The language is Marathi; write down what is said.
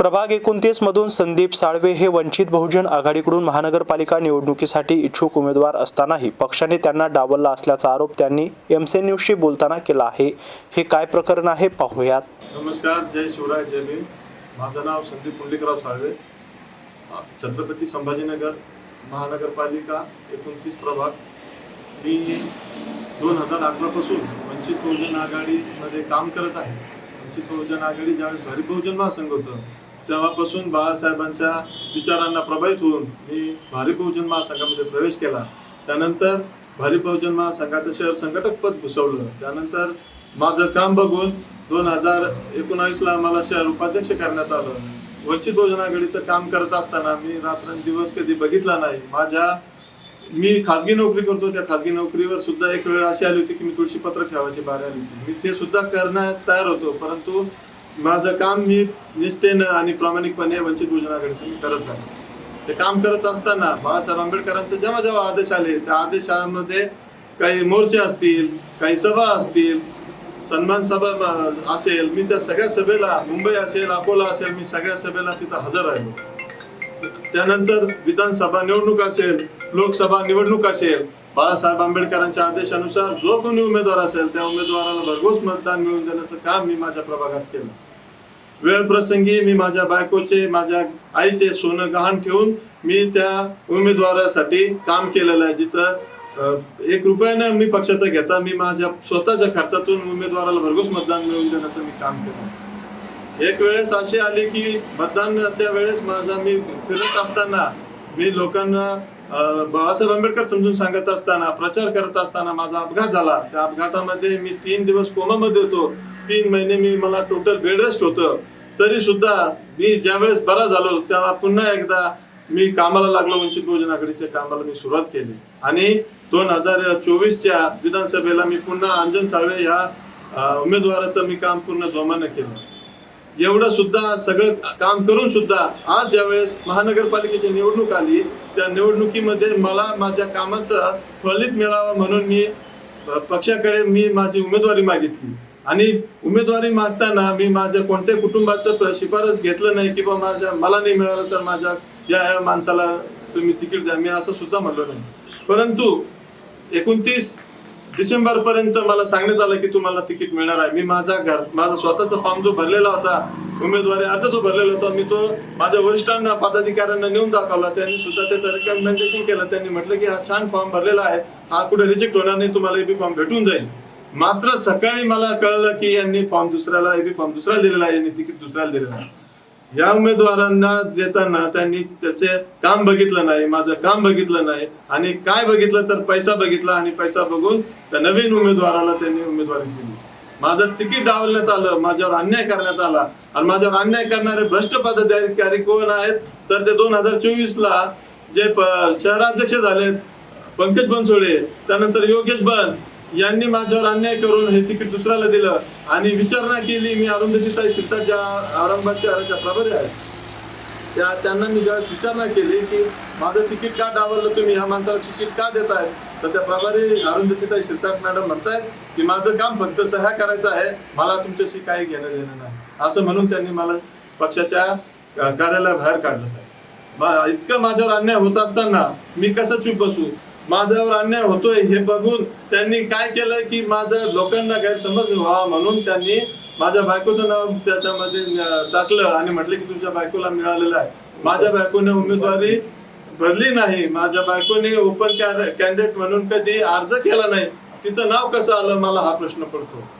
प्रभाग एकोणतीस मधून संदीप साळवे हे वंचित बहुजन आघाडीकडून महानगरपालिका निवडणुकीसाठी इच्छुक उमेदवार असतानाही पक्षाने त्यांना डावलला असल्याचा आरोप त्यांनी एमसे न्यूजशी बोलताना केला आहे. हे काय प्रकरण आहे पाहूयात. नमस्कार जय शिवराय जय भीम. माझं नाव संदीप पुंडलिकराव साळवे. छत्रपती संभाजीनगर महानगरपालिका एकोणतीस प्रभाग. मी दोन हजार अठरापासून वंचित बहुजन आघाडीमध्ये काम करत आहे. वंचित बहुजन आघाडी ज्यावेळेस भारिप बहुजन महासंघ होतं तेव्हापासून बाळासाहेबांच्या विचारांना प्रभावित होऊन मी भारिप बहुजन महासंघामध्ये प्रवेश केला. त्यानंतर भारिप बहुजन महासंघाचं शहर संघटक पद भूषवलं. त्यानंतर माझं काम बघून दोन हजार एकोणावीसला मला शहर उपाध्यक्ष करण्यात आलं. वंचित बहुजन आघाडीचं काम करत असताना मी रात्रंदिवस कधी बघितला नाही. माझ्या मी खाजगी नोकरी करतो त्या खाजगी नोकरीवर सुद्धा एक वेळ अशी आली होती की मी तुळशी पत्र ठेवायची बारी आली होती. मी ते सुद्धा करण्यास तयार होतो परंतु माझं काम मी निष्ठेनं आणि प्रामाणिकपणे वंचित बहुजन मी करत आहे ते काम करत असताना बाळासाहेब आंबेडकरांचे जेव्हा जेव्हा आदेश आले त्या आदेशामध्ये काही मोर्चे असतील काही सभा असतील सन्मान सभा असेल मी त्या सगळ्या सभेला मुंबई असेल अकोला असेल मी सगळ्या सभेला तिथं हजर राहिलो. त्यानंतर विधानसभा निवडणूक असेल लोकसभा निवडणूक असेल बाळासाहेब आंबेडकरांच्या आदेशानुसार जो कोणी उमेदवार असेल त्या उमेदवाराला भरघोस मतदान मिळवून देण्याचं काम मी माझ्या प्रभागात केलं. वेळ प्रसंगी मी माझ्या बायकोचे माझ्या आईचे सोनं गहाण ठेवून मी त्या उमेदवारासाठी काम केलेलं आहे जिथं एक रुपयानं मी पक्षाचा घेता मी माझ्या स्वतःच्या खर्चातून उमेदवाराला भरघोस मतदान मिळवून देण्याचं मी काम केलं. एक वेळेस अशी आली की मतदानाच्या वेळेस माझा मी फिरत असताना मी लोकांना बाळासाहेब आंबेडकर समजून सांगत असताना प्रचार करत असताना माझा अपघात झाला. त्या अपघातामध्ये मी तीन दिवस कोमामध्ये होतो. तीन महिने मी मला टोटल बेड रेस्ट होतं. तरी सुद्धा मी ज्यावेळेस बरा झालो तेव्हा पुन्हा एकदा मी कामाला लागलो वंचित बहुजन आघाडीच्या कामाला मी सुरुवात केली. आणि दोन हजार चोवीसच्या विधानसभेला मी पुन्हा अंजन साळवे ह्या उमेदवाराचं मी काम पूर्ण जोमानं केलं. एवढं सुद्धा सगळं काम करून सुद्धा आज ज्यावेळेस महानगरपालिकेची निवडणूक आली त्या निवडणुकीमध्ये मला माझ्या कामाचं फलित मिळावं म्हणून मी पक्षाकडे मी माझी उमेदवारी मागितली. आणि उमेदवारी मागताना मी माझ्या कोणत्या कुटुंबाचं शिफारस घेतलं नाही की बा माझ्या मला नाही मिळालं तर माझ्या या ह्या माणसाला तुम्ही तिकीट द्या. मी असं सुद्धा म्हणलो नाही. परंतु एकोणतीस डिसेंबर पर्यंत मला सांगण्यात आलं की तुम्हाला तिकीट मिळणार आहे. मी माझा घर माझा स्वतःचा फॉर्म जो भरलेला होता उमेदवारी अर्ज जो भरलेला होता मी तो माझ्या वरिष्ठांना पदाधिकाऱ्यांना नेऊन दाखवला. त्यांनी सुद्धा त्याचं रिकमेंडेशन केलं. त्यांनी म्हटलं की हा छान फॉर्म भरलेला आहे. हा कुठे रिजेक्ट होणार नाही. तुम्हाला एबी फॉर्म भेटून जाईल. मात्र सकाळी मला कळलं की यांनी फॉर्म दुसऱ्याला फॉर्म दुसऱ्याला दिलेला आहे यांनी तिकीट दुसऱ्याला दिलेलं आहे. या उमेदवारांना देताना त्यांनी त्याचे काम बघितलं नाही माझं काम बघितलं नाही. आणि काय बघितलं तर पैसा बघितला आणि पैसा बघून त्या नवीन उमेदवाराला त्यांनी उमेदवारी दिली. माझं तिकीट डावलण्यात आलं माझ्यावर अन्याय करण्यात आला. आणि माझ्यावर अन्याय करणारे भ्रष्ट पदाधिकारी कोण आहेत? तर ते दोन हजार चोवीस ला जे शहराध्यक्ष झालेत पंकज बनसोडे त्यानंतर योगेश बन यांनी माझ्यावर अन्याय करून हे तिकीट दुसऱ्याला दिलं. आणि विचारणा केली मी अरुंधतीताई शिरसाट ज्या औरंगाबाद शहराच्या प्रभारी आहेत त्या त्यांना मी ज्यावेळेस विचारणा केली की माझं तिकीट का डावरलं तुम्ही? ह्या माणसाला तिकीट का देताय? तर त्या प्रभारी अरुंधतीताई शिरसाट मॅडम म्हणतायत की माझं काम फक्त सह्या करायचं आहे मला तुमच्याशी काही घेणं देणं नाही. असं म्हणून त्यांनी मला पक्षाच्या कार्यालयाबाहेर काढलं साहेब. इतकं माझ्यावर अन्याय होत असताना मी कसं चूप बसू? माझ्यावर अन्याय होतोय हे बघून त्यांनी काय केलं की माझ्या लोकांना गैरसमज व्हावा म्हणून त्यांनी माझ्या बायकोचं नाव त्याच्यामध्ये टाकलं आणि म्हटलं की तुमच्या बायकोला मिळालेलं आहे. माझ्या बायकोने उमेदवारी भरली नाही. माझ्या बायकोने ओपन कॅन्डिडेट म्हणून कधी अर्ज केला नाही. तिचं नाव कसं आलं? मला हा प्रश्न पडतो.